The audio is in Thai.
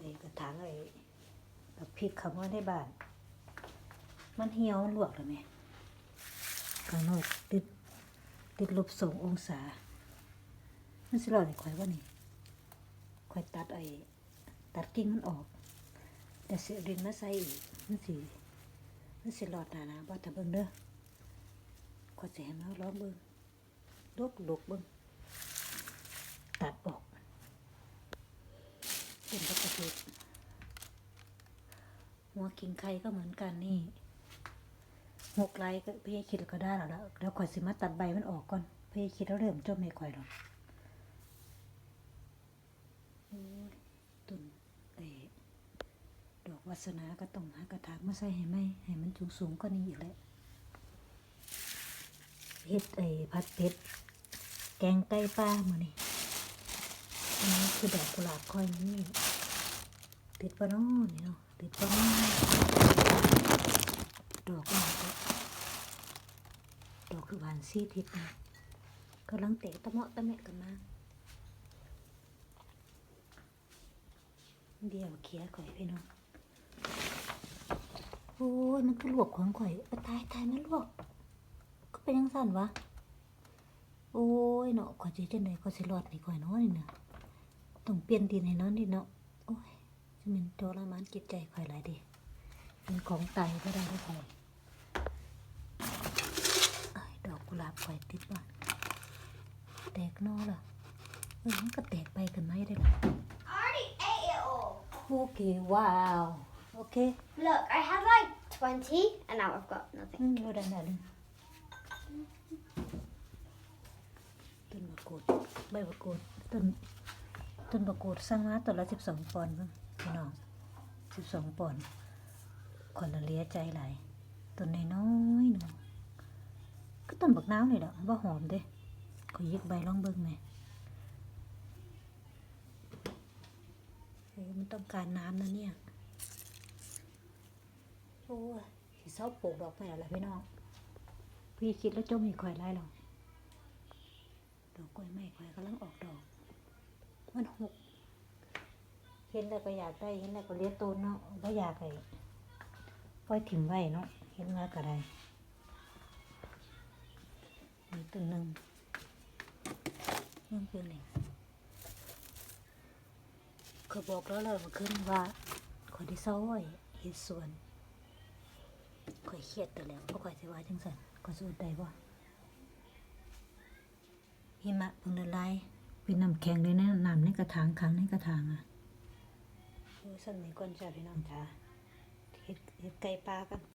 ไอ้กระถางไอ้กับพริกคำว่าในบ้าน มันเหี่ยวมันลวกแล้วไหมข้างนอกติดติดลบสององศามันสิรอดให้ข่อยว่านี่ข่อยตัดไอ้ตัดกิ่งมันออก แต่เสียดินมาใส่อีกมันสิมันสิรอดหนานะบ่ถ้าเบิ่งเด้อข่อยสิให้มาลองเบิ่งลูกลูกเบิ่งตัดออก เป็นปกติหัว กิงไข่ก็เหมือนกันนี่หกไลก็พี่คิดก็ได้แล้วแล้วแล้วข่อยสิมาตัดใบมันออกก่อนพี่คิดแล้วเริ่มจมไม่ข่อยหรอกตุนเอดอกวัสนาก็ต้องหากระถางมาใส่ให้ไหมให้มันสูงสูงก็นี้อีกแล้วเฮ็ดไอ้ผัดเผ็ดแกงไก่ปลามื้อนี้อันนี้คือดอกกุหลาบค่อยนี่ติดปะเน้อนี่เนาะติดปะเน้อดอกกุหลาบอะานซีทิศนะกำลังเตะตะเมาะตะแมะกันมาเดี๋ยวเคลียข่อยพี่น้องโอ้ยมันก็ลวกของข่อยตายตายมันลวก ก็เป็นยังสั่นวะโอ้ยเนาะข่อยจะจังไดก็สิรอดนี่ข่อยเนาะนี่นะต้องเปลี่ยนดินให้นอนดิเนาะโอ้ยจะเป็นโทรมานจิตใจข่อยหลายดิเป็นของตายก็ได้ได้ข่อยเอ้ยดอกกุหลาบ ข่อยติดว่ะแตกนอล่ะเออมันก็แตกไปกันไหมได้ล่ะ I already ate it all. โอเคว้าวโอเค Look, I had like 20 and now I've got อื nothing. มเราได้ได้เลยต้นมะกรูดใบมะกรูดต้นต้นมะกรูดสร้างมาต้นละสิบสองปอนด์เบิ่งพี่น้องสิบสองปอนด์คนละเหลียใจหลายต้นน้อยๆหนูก็ ต้นบักน้าวนี่แหละว่าหอมเด้ขอยิกใบลองเบิ่งไหมเออมันต้องการน้ำนะเนี่ย โอ้ยสิเศร้าปลูกดอกไม้อะไรพี่น้อง พี่คิดแล้วจมมีข่อยไรหรอกดอกกล้วยไม้ข่อยกำลังออกดอก มันหก เห็นแล้วก็อยากได้ เห็นแล้วก็เลี้ยงตูนเนาะก็อยากไอ้ปล่อยถิ่มไว้เนาะ เห็นว่าก็ได้ มีตัวหนึ่งยังเป็นหนึ่งเขาบอกแล้วเลยเมาขึ้นว่าขอยที่เศร้าไว้เห็ดสวนข่อยเครียดแต่แล้วบ่ข่อยสิว่าจังซั่นข่อยสู้ได้บ่หิมะเพิ่งละลายเป็นน้ำแข็งเลยนะน้ำในกระถางขังในกระถางอะโอ้ยสั่นนี่ก่อนจ้าพี่น้องจ้าเฮ็ดเฮ็ดไก่ปลากัน